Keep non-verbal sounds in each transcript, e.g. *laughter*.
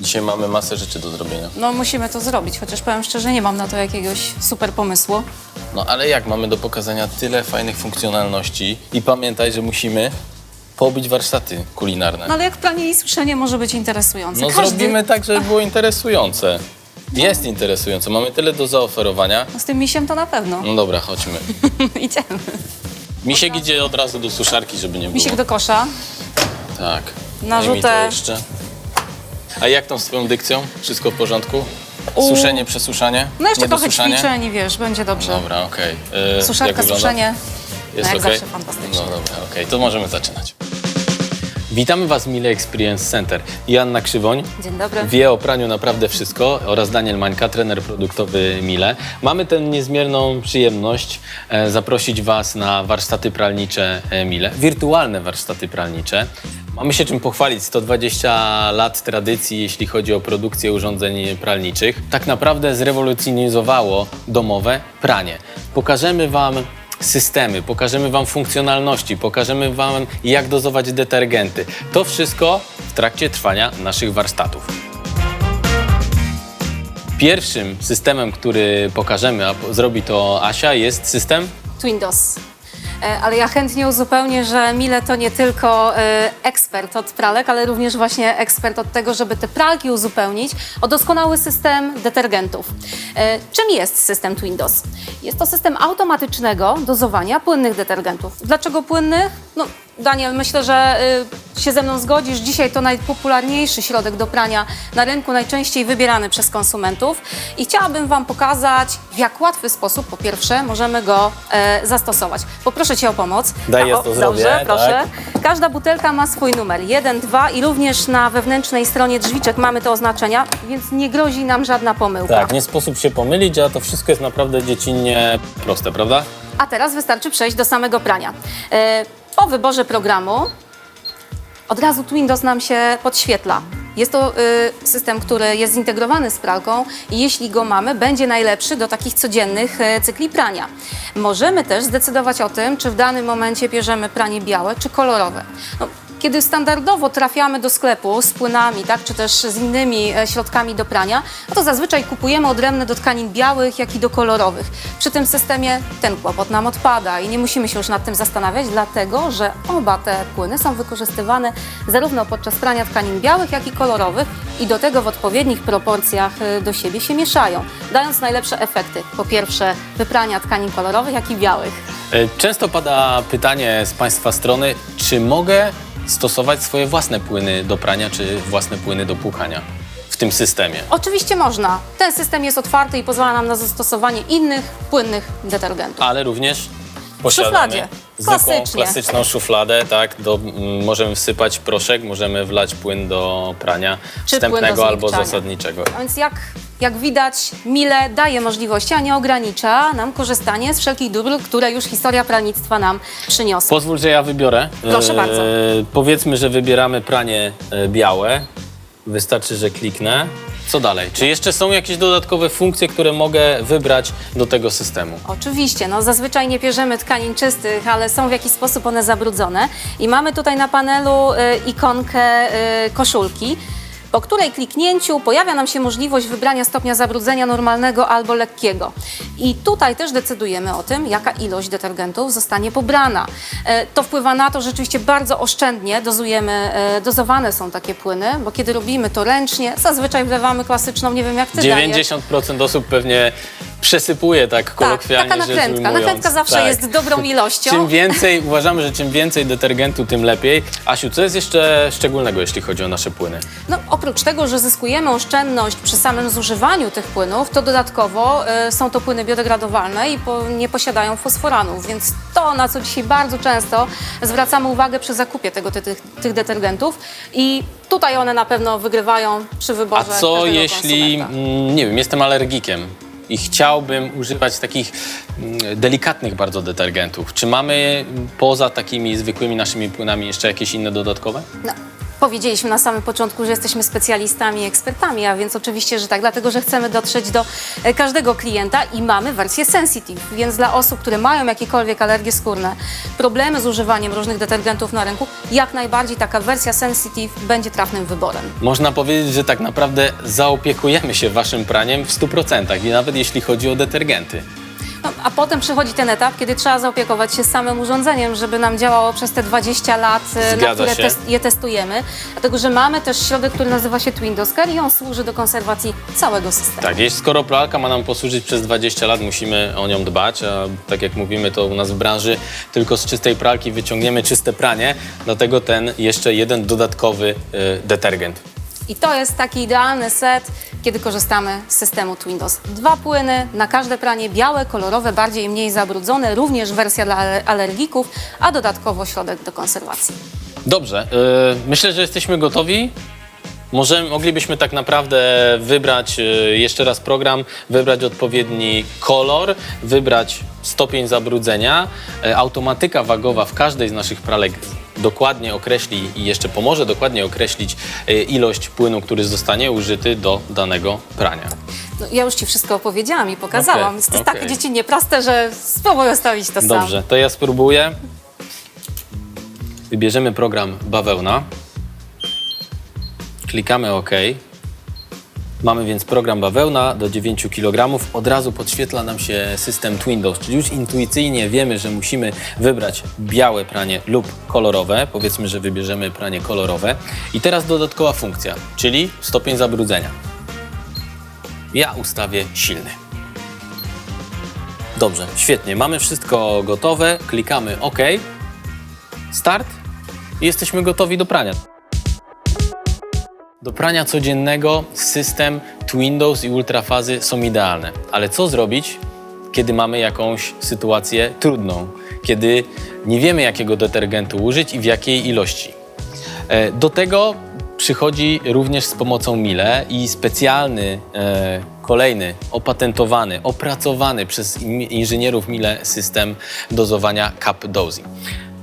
Dzisiaj mamy masę rzeczy do zrobienia. No musimy to zrobić, chociaż powiem szczerze, nie mam na to jakiegoś super pomysłu. No ale jak mamy do pokazania tyle fajnych funkcjonalności i pamiętaj, że musimy pobić warsztaty kulinarne. No ale jak pranie i suszenie może być interesujące? No Każdy... zrobimy tak, żeby było interesujące. Jest interesujące, mamy tyle do zaoferowania. No z tym misiem to na pewno. No dobra, chodźmy. *laughs* Idziemy. Misiek idzie od razu do suszarki, żeby nie było. Misiek do kosza. Tak. Narzutę. Daj mi to jeszcze. A jak tam z twoją dykcją? Wszystko w porządku? U. Suszenie, przesuszanie? No jeszcze trochę Niedosuszanie? ćwiczeń wiesz, będzie dobrze. Dobra, okej. E, jak Suszarka, suszenie. Jest no jak okej? zawsze fantastycznie. No dobra, okej, to możemy zaczynać. Witamy Was w Mile Experience Center. Joanna Krzywoń Dzień dobry. wie o praniu naprawdę wszystko oraz Daniel Mańka, trener produktowy Mile. Mamy tę niezmierną przyjemność e, zaprosić Was na warsztaty pralnicze e, Mile, wirtualne warsztaty pralnicze. Mamy się czym pochwalić, 120 lat tradycji, jeśli chodzi o produkcję urządzeń pralniczych. Tak naprawdę zrewolucjonizowało domowe pranie. Pokażemy Wam systemy, pokażemy Wam funkcjonalności, pokażemy Wam jak dozować detergenty. To wszystko w trakcie trwania naszych warsztatów. Pierwszym systemem, który pokażemy, a zrobi to Asia, jest system Twindos. E, Ale ja chętnie uzupełnię, że Mile to nie tylko e, ekspert od pralek, ale również właśnie ekspert od tego, żeby te pralki uzupełnić o doskonały system detergentów. E, Czym jest system Twindos? Jest to system automatycznego dozowania płynnych detergentów. Dlaczego płynnych? No, Daniel, myślę, że się ze mną zgodzisz. Dzisiaj to najpopularniejszy środek do prania na rynku, najczęściej wybierany przez konsumentów. I chciałabym Wam pokazać, w jak łatwy sposób, po pierwsze, możemy go zastosować. Poproszę Cię o pomoc. Daj, ja to zrobię, Dobrze, proszę. tak. Każda butelka ma swój numer, 1, 2 i również na wewnętrznej stronie drzwiczek mamy te oznaczenia, więc nie grozi nam żadna pomyłka. Tak, nie sposób się pomylić, a to wszystko jest naprawdę dziecinnie proste, prawda? A teraz wystarczy przejść do samego prania. E, Po wyborze programu od razu Twindos nam się podświetla. Jest to y, system, który jest zintegrowany z pralką i jeśli go mamy, będzie najlepszy do takich codziennych e, cykli prania. Możemy też zdecydować o tym, czy w danym momencie bierzemy pranie białe czy kolorowe. No, kiedy standardowo trafiamy do sklepu z płynami, tak, czy też z innymi e, środkami do prania, no to zazwyczaj kupujemy odrębne do tkanin białych, jak i do kolorowych. Przy tym systemie ten kłopot nam odpada i nie musimy się już nad tym zastanawiać, dlatego że oba te płyny są wykorzystywane zarówno podczas prania tkanin białych, jak i kolorowych i do tego w odpowiednich proporcjach e, do siebie się mieszają, dając najlepsze efekty. Po pierwsze wyprania tkanin kolorowych, jak i białych. E, Często pada pytanie z Państwa strony, czy mogę stosować swoje własne płyny do prania, czy własne płyny do płukania w tym systemie? Oczywiście można. Ten system jest otwarty i pozwala nam na zastosowanie innych płynnych detergentów. ale również posiadamy szufladzie. Klasycznie. klasyczną szufladę, tak, do, mm, możemy wsypać proszek, możemy wlać płyn do prania Czy płyn do wstępnego albo zmiękczania. zasadniczego. A Więc jak, jak widać, Mile daje możliwości, a nie ogranicza nam korzystanie z wszelkich dóbr, które już historia pralnictwa nam przyniosła. Pozwól, że ja wybiorę. Proszę bardzo. Powiedzmy, że wybieramy pranie e, białe. Wystarczy, że kliknę. Co dalej? Czy jeszcze są jakieś dodatkowe funkcje, które mogę wybrać do tego systemu? Oczywiście, no zazwyczaj nie bierzemy tkanin czystych, ale są w jakiś sposób one zabrudzone. I mamy tutaj na panelu y, ikonkę y, koszulki, po której kliknięciu pojawia nam się możliwość wybrania stopnia zabrudzenia normalnego albo lekkiego. I tutaj też decydujemy o tym, jaka ilość detergentów zostanie pobrana. E, To wpływa na to, że rzeczywiście bardzo oszczędnie dozujemy, e, dozowane są takie płyny, bo kiedy robimy to ręcznie, zazwyczaj wlewamy klasyczną, nie wiem jak ty, Daniel. 90% osób pewnie przesypuje tak Tak, kolokwialnie taka rzecz nakrętka. ujmując. Nakrętka zawsze Tak. jest dobrą ilością. Czym więcej, uważamy, że czym więcej detergentu, tym lepiej. Asiu, co jest jeszcze szczególnego, jeśli chodzi o nasze płyny? No, oprócz tego, że zyskujemy oszczędność przy samym zużywaniu tych płynów, to dodatkowo y, są to płyny biodegradowalne i po, nie posiadają fosforanów, więc to, na co dzisiaj bardzo często zwracamy uwagę przy zakupie tego, ty, tych, tych detergentów i tutaj one na pewno wygrywają przy A wyborze co każdego jeśli, konsumenta. mm, nie wiem, jestem alergikiem i chciałbym używać takich mm, delikatnych bardzo detergentów? Czy mamy poza takimi zwykłymi naszymi płynami jeszcze jakieś inne dodatkowe? No, Powiedzieliśmy na samym początku, że jesteśmy specjalistami i ekspertami, a więc oczywiście, że tak, dlatego że chcemy dotrzeć do e, każdego klienta i mamy wersję sensitive, więc dla osób, które mają jakiekolwiek alergie skórne, problemy z używaniem różnych detergentów na rynku, jak najbardziej taka wersja sensitive będzie trafnym wyborem. Można powiedzieć, że tak naprawdę zaopiekujemy się waszym praniem w 100% i nawet jeśli chodzi o detergenty. No, a potem przychodzi ten etap, kiedy trzeba zaopiekować się samym urządzeniem, żeby nam działało przez te 20 lat, e, na Zgadza które się. tes- je testujemy. Dlatego, że mamy też środek, który nazywa się Windows Care i on służy do konserwacji całego systemu. Tak, jeśli skoro pralka ma nam posłużyć przez 20 lat, musimy o nią dbać, a tak jak mówimy, to u nas w branży tylko z czystej pralki wyciągniemy czyste pranie, dlatego ten jeszcze jeden dodatkowy y, detergent. I to jest taki idealny set, kiedy korzystamy z systemu Windows. Dwa płyny na każde pranie, białe, kolorowe, bardziej i mniej zabrudzone, również wersja dla ale- alergików, a dodatkowo środek do konserwacji. Dobrze, y, myślę, że jesteśmy gotowi. Może moglibyśmy tak naprawdę wybrać y, jeszcze raz program, wybrać odpowiedni kolor, wybrać stopień zabrudzenia. Y, Automatyka wagowa w każdej z naszych pralek dokładnie określi i jeszcze pomoże dokładnie określić y, ilość płynu, który zostanie użyty do danego prania. No, ja już Ci wszystko opowiedziałam i pokazałam, więc to jest okej. tak dziecinnie proste, że spróbuję stawić to sam. Dobrze, to ja spróbuję. Wybierzemy program Bawełna. Klikamy OK. Mamy więc program Bawełna do 9 kg. Od razu podświetla nam się system Windows, czyli już intuicyjnie wiemy, że musimy wybrać białe pranie lub kolorowe. Powiedzmy, że wybierzemy pranie kolorowe. I teraz dodatkowa funkcja, czyli stopień zabrudzenia. Ja ustawię silny. Dobrze, świetnie. Mamy wszystko gotowe. Klikamy OK. Start i jesteśmy gotowi do prania. Do prania codziennego system Windows i ultrafazy są idealne. Ale co zrobić, kiedy mamy jakąś sytuację trudną? Kiedy nie wiemy, jakiego detergentu użyć i w jakiej ilości? E, Do tego przychodzi również z pomocą Mile i specjalny, e, kolejny, opatentowany, opracowany przez inżynierów Mile system dozowania cup dosing.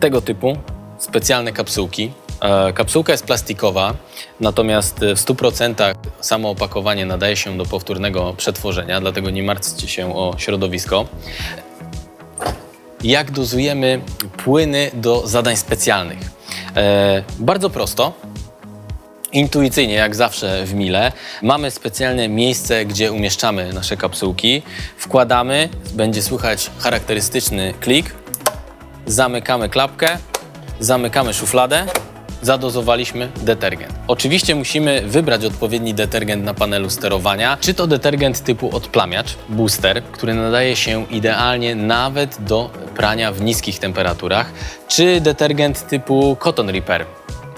Tego typu specjalne kapsułki. E, kapsułka jest plastikowa, natomiast w 100% samo opakowanie nadaje się do powtórnego przetworzenia, dlatego nie martwcie się o środowisko jak dozujemy płyny do zadań specjalnych. E, bardzo prosto. Intuicyjnie, jak zawsze w Mile, mamy specjalne miejsce, gdzie umieszczamy nasze kapsułki. Wkładamy, będzie słychać charakterystyczny klik, zamykamy klapkę, zamykamy szufladę, zadozowaliśmy detergent. Oczywiście musimy wybrać odpowiedni detergent na panelu sterowania, czy to detergent typu odplamiacz, booster, który nadaje się idealnie nawet do prania w niskich temperaturach, czy detergent typu cotton repair,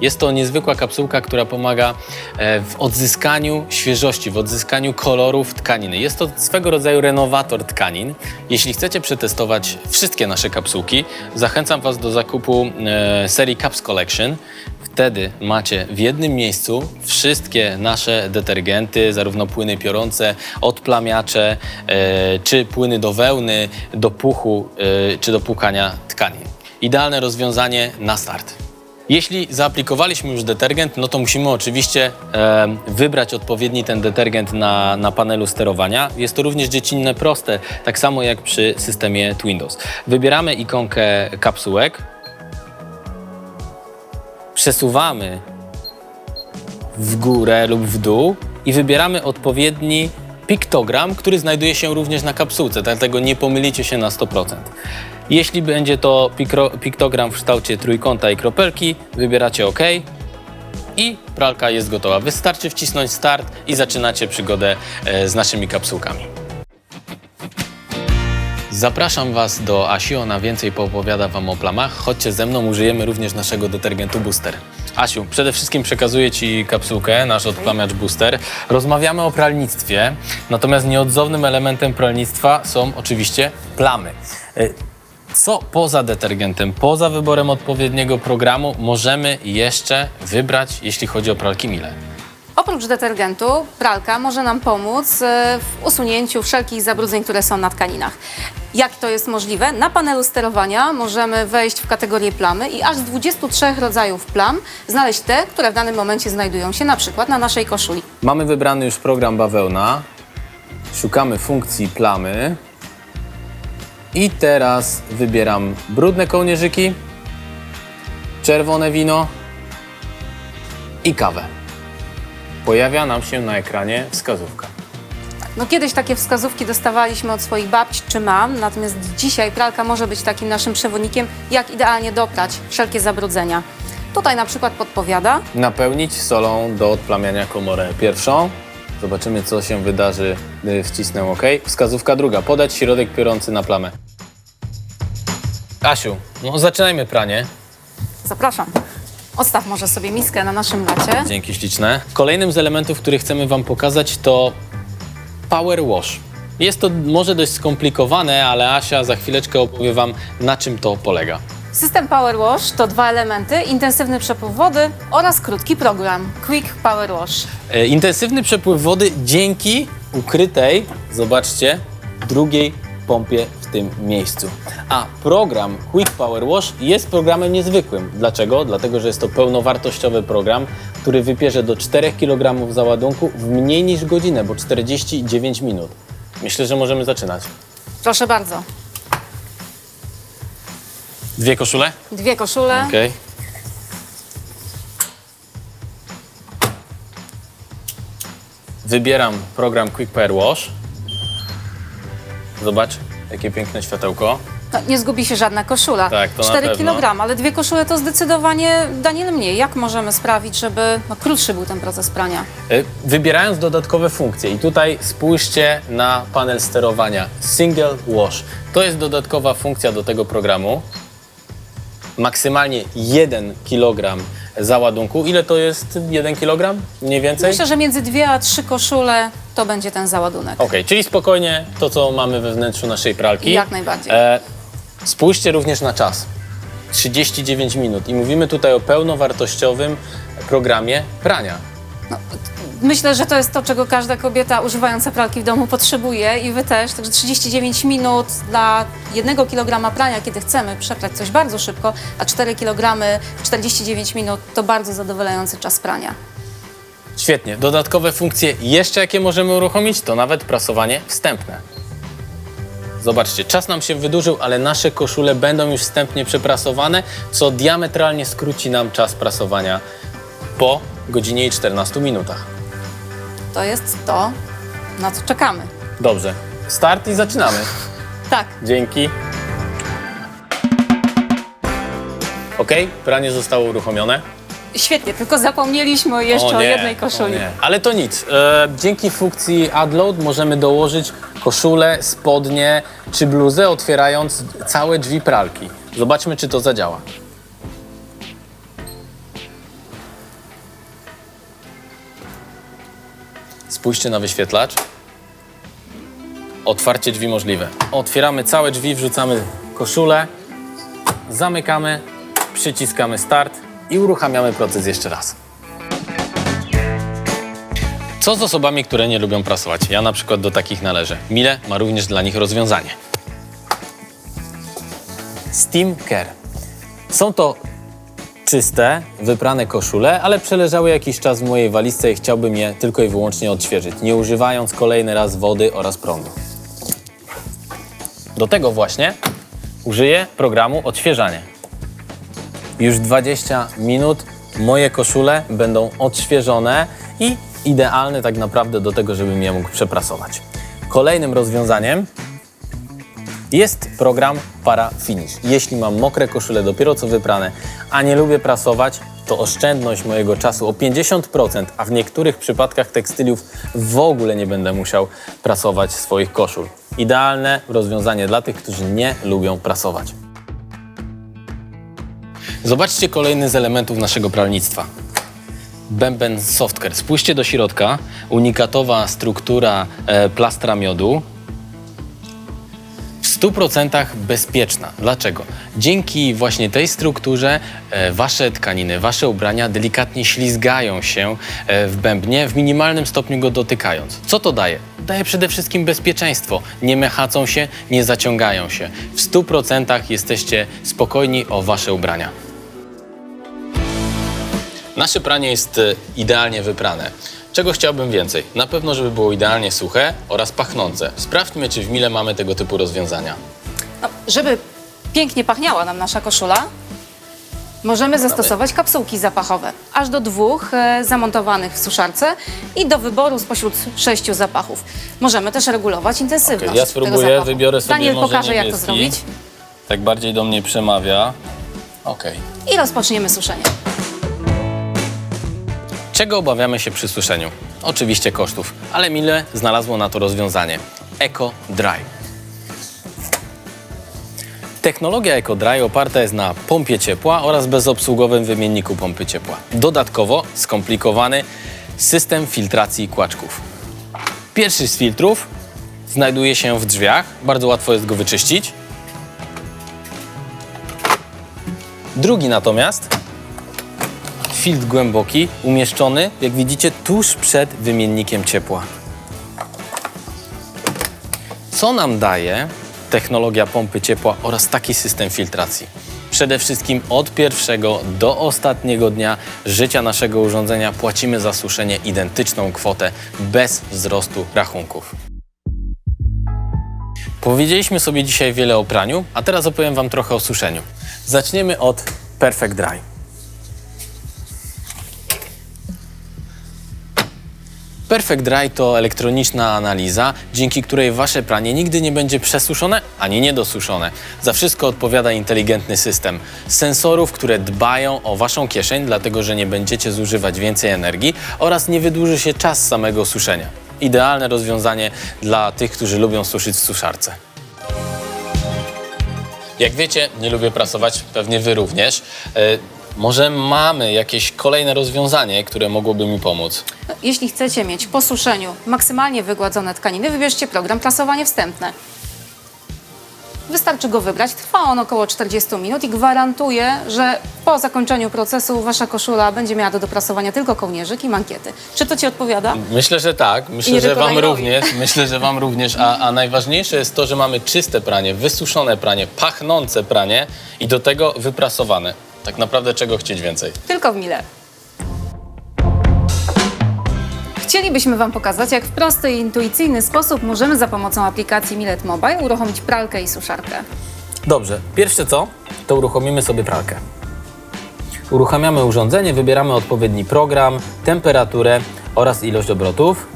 jest to niezwykła kapsułka, która pomaga e, w odzyskaniu świeżości, w odzyskaniu kolorów tkaniny. Jest to swego rodzaju renowator tkanin. Jeśli chcecie przetestować wszystkie nasze kapsułki, zachęcam Was do zakupu e, serii Caps Collection. Wtedy macie w jednym miejscu wszystkie nasze detergenty, zarówno płyny piorące, odplamiacze, e, czy płyny do wełny, do puchu, czy do płukania tkanin. Idealne rozwiązanie na start. Jeśli zaaplikowaliśmy już detergent, no to musimy oczywiście e, wybrać odpowiedni ten detergent na, na panelu sterowania. Jest to również dziecinne proste, tak samo jak przy systemie Windows. Wybieramy ikonkę kapsułek, przesuwamy w górę lub w dół i wybieramy odpowiedni piktogram, który znajduje się również na kapsułce, dlatego nie pomylicie się na 100%. Jeśli będzie to piktogram w kształcie trójkąta i kropelki, wybieracie OK i pralka jest gotowa. Wystarczy wcisnąć start i zaczynacie przygodę e, z naszymi kapsułkami. Zapraszam Was do Asi, ona więcej poopowiada Wam o plamach. Chodźcie ze mną, użyjemy również naszego detergentu Booster. Asiu, przede wszystkim przekazuję Ci kapsułkę, nasz odplamacz Booster. Rozmawiamy o pralnictwie, natomiast nieodzownym elementem pralnictwa są oczywiście plamy. Co poza detergentem, poza wyborem odpowiedniego programu możemy jeszcze wybrać, jeśli chodzi o pralki Miele? Oprócz Oprócz detergentu, pralka może nam pomóc e, w usunięciu wszelkich zabrudzeń, które są na tkaninach. Jak to jest możliwe? Na panelu sterowania możemy wejść w kategorię plamy i aż z 23 rodzajów plam znaleźć te, które w danym momencie znajdują się na przykład na naszej koszuli. Mamy wybrany już program bawełna. Szukamy funkcji plamy. I teraz wybieram brudne kołnierzyki, czerwone wino i kawę. Pojawia nam się na ekranie wskazówka. No kiedyś takie wskazówki dostawaliśmy od swoich babci czy mam, natomiast dzisiaj pralka może być takim naszym przewodnikiem, jak idealnie doprać wszelkie zabrudzenia. Tutaj na przykład podpowiada, Napełnić solą do odplamiania komorę pierwszą. Zobaczymy, co się wydarzy, gdy wcisnę OK. Wskazówka druga. Podać środek piorący na plamę. Asiu, no zaczynajmy pranie. zapraszam, odstaw może sobie miskę na naszym lacie. Dzięki śliczne. Kolejnym z elementów, który chcemy Wam pokazać, to Power Wash. Jest to może dość skomplikowane, ale Asia za chwileczkę opowie Wam, na czym to polega. System Power Wash to dwa elementy, intensywny przepływ wody oraz krótki program Quick Power Wash. E, intensywny przepływ wody dzięki ukrytej, zobaczcie, drugiej pompie w tym miejscu. A program Quick Power Wash jest programem niezwykłym. Dlaczego? Dlatego, że jest to pełnowartościowy program, który wypierze do 4 kg załadunku w mniej niż godzinę, bo 49 minut. Myślę, że możemy zaczynać. Proszę bardzo, Dwie koszule? dwie koszule. Okej. Wybieram program Quick Power Wash. Zobacz, jakie piękne światełko. No, nie zgubi się żadna koszula. Tak, to na 4 pewno. kg, ale dwie koszule to zdecydowanie Daniel mniej. Jak możemy sprawić, żeby no, krótszy był ten proces prania? Y, Wybierając dodatkowe funkcje i tutaj spójrzcie na panel sterowania Single Wash. To jest dodatkowa funkcja do tego programu. Maksymalnie 1 kg załadunku. Ile to jest 1 kg? Mniej więcej? Myślę, że między dwie a trzy koszule to będzie ten załadunek. Okej, czyli spokojnie to, co mamy we wnętrzu naszej pralki. Jak najbardziej. E, spójrzcie również na czas. 39 minut. I mówimy tutaj o pełnowartościowym programie prania. Myślę, że to jest to, czego każda kobieta używająca pralki w domu potrzebuje i wy też. Także 39 minut dla jednego kilograma prania, kiedy chcemy przeprać coś bardzo szybko, a 4 kg w 49 minut to bardzo zadowalający czas prania. Świetnie. Dodatkowe funkcje jeszcze jakie możemy uruchomić, to nawet prasowanie wstępne. Zobaczcie, czas nam się wydłużył, ale nasze koszule będą już wstępnie przeprasowane, co diametralnie skróci nam czas prasowania po godzinie i 14 minutach. To jest to, na co czekamy. Dobrze. Start i zaczynamy. *laughs* Tak, Dzięki. Ok, pranie zostało uruchomione. Świetnie, tylko zapomnieliśmy jeszcze o, nie, jednej koszuli. o nie. Ale to nic. E, dzięki funkcji AdLoad możemy dołożyć koszulę, spodnie czy bluzę, otwierając całe drzwi pralki. Zobaczmy, czy to zadziała. Spójrzcie na wyświetlacz. Otwarcie drzwi możliwe. Otwieramy całe drzwi, wrzucamy koszulę, zamykamy, przyciskamy start i uruchamiamy proces jeszcze raz. Co z osobami, które nie lubią prasować? Ja na przykład do takich należę. Mile ma również dla nich rozwiązanie. Steam Care. Są to czyste, wyprane koszule, ale przeleżały jakiś czas w mojej walizce i chciałbym je tylko i wyłącznie odświeżyć, nie używając kolejny raz wody oraz prądu. Do tego właśnie użyję programu odświeżanie. Już 20 minut moje koszule będą odświeżone i idealne tak naprawdę do tego, żebym je mógł przeprasować. Kolejnym rozwiązaniem jest program Para Finish. Jeśli mam mokre koszule dopiero co wyprane, a nie lubię prasować, to oszczędność mojego czasu o 50%, a w niektórych przypadkach tekstyliów w ogóle nie będę musiał prasować swoich koszul. Idealne rozwiązanie dla tych, którzy nie lubią prasować. Zobaczcie kolejny z elementów naszego pralnictwa. Bęben Softcare. Spójrzcie do środka. Unikatowa struktura e, plastra miodu. w 100% bezpieczna. Dlaczego? Dzięki właśnie tej strukturze e, wasze tkaniny, wasze ubrania delikatnie ślizgają się e, w bębnie, w minimalnym stopniu go dotykając. Co to daje? Daje przede wszystkim bezpieczeństwo. Nie mechacą się, nie zaciągają się. W 100% jesteście spokojni o wasze ubrania. Nasze pranie jest e, idealnie wyprane. Czego chciałbym więcej? Na pewno, żeby było idealnie suche oraz pachnące. Sprawdźmy, czy w Mile mamy tego typu rozwiązania. No, żeby pięknie pachniała nam nasza koszula, możemy zastosować kapsułki zapachowe. Aż do dwóch e, zamontowanych w suszarce i do wyboru spośród sześciu zapachów. Możemy też regulować intensywność Okej, ja tego spróbuję, zapachu. wybiorę sobie Daniel może pokaże, jak to niebieski. zrobić. Tak bardziej do mnie przemawia. Okej. I rozpoczniemy suszenie. Czego obawiamy się przy suszeniu? Oczywiście kosztów, ale Mile znalazło na to rozwiązanie. Eco Dry. Technologia Eco Dry oparta jest na pompie ciepła oraz bezobsługowym wymienniku pompy ciepła. Dodatkowo skomplikowany system filtracji kłaczków. Pierwszy z filtrów znajduje się w drzwiach, bardzo łatwo jest go wyczyścić. Drugi natomiast filtr głęboki, umieszczony, jak widzicie, tuż przed wymiennikiem ciepła. Co nam daje technologia pompy ciepła oraz taki system filtracji? Przede wszystkim od pierwszego do ostatniego dnia życia naszego urządzenia płacimy za suszenie identyczną kwotę bez wzrostu rachunków. Powiedzieliśmy sobie dzisiaj wiele o praniu, a teraz opowiem Wam trochę o suszeniu. Zaczniemy od Perfect Dry. Perfect Dry to elektroniczna analiza, dzięki której wasze pranie nigdy nie będzie przesuszone ani niedosuszone. Za wszystko odpowiada inteligentny system sensorów, które dbają o waszą kieszeń, dlatego że nie będziecie zużywać więcej energii oraz nie wydłuży się czas samego suszenia. Idealne rozwiązanie dla tych, którzy lubią suszyć w suszarce. Jak wiecie, nie lubię prasować, pewnie wy również. Może mamy jakieś kolejne rozwiązanie, które mogłoby mi pomóc? Jeśli chcecie mieć po suszeniu maksymalnie wygładzone tkaniny, wybierzcie program prasowanie wstępne. Wystarczy go wybrać, trwa on około 40 minut i gwarantuje, że po zakończeniu procesu wasza koszula będzie miała do doprasowania tylko kołnierzyk i mankiety. Czy to Ci odpowiada? Myślę, że tak. Myślę, nie że tylko Wam również. Myślę, że Wam również. A, a najważniejsze jest to, że mamy czyste pranie, wysuszone pranie, pachnące pranie i do tego wyprasowane. Tak naprawdę czego chcieć więcej? Tylko w Mile. Chcielibyśmy Wam pokazać, jak w prosty i intuicyjny sposób możemy za pomocą aplikacji Milet Mobile uruchomić pralkę i suszarkę. Dobrze, pierwsze co, to uruchomimy sobie pralkę. Uruchamiamy urządzenie, wybieramy odpowiedni program, temperaturę oraz ilość obrotów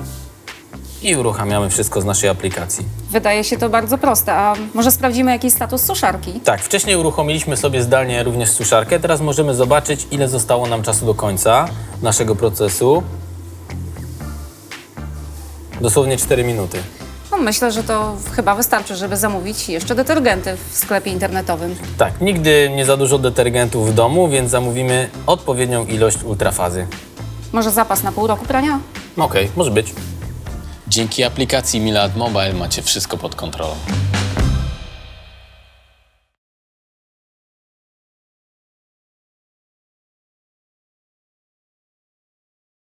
i uruchamiamy wszystko z naszej aplikacji. Wydaje się to bardzo proste, a może sprawdzimy jaki status suszarki? Tak, wcześniej uruchomiliśmy sobie zdalnie również suszarkę. Teraz możemy zobaczyć, ile zostało nam czasu do końca naszego procesu. Dosłownie 4 minuty. No, myślę, że to chyba wystarczy, żeby zamówić jeszcze detergenty w sklepie internetowym. Tak, nigdy nie za dużo detergentów w domu, więc zamówimy odpowiednią ilość ultrafazy. Może zapas na pół roku prania? Okej, może być. Dzięki aplikacji Milad Mobile macie wszystko pod kontrolą.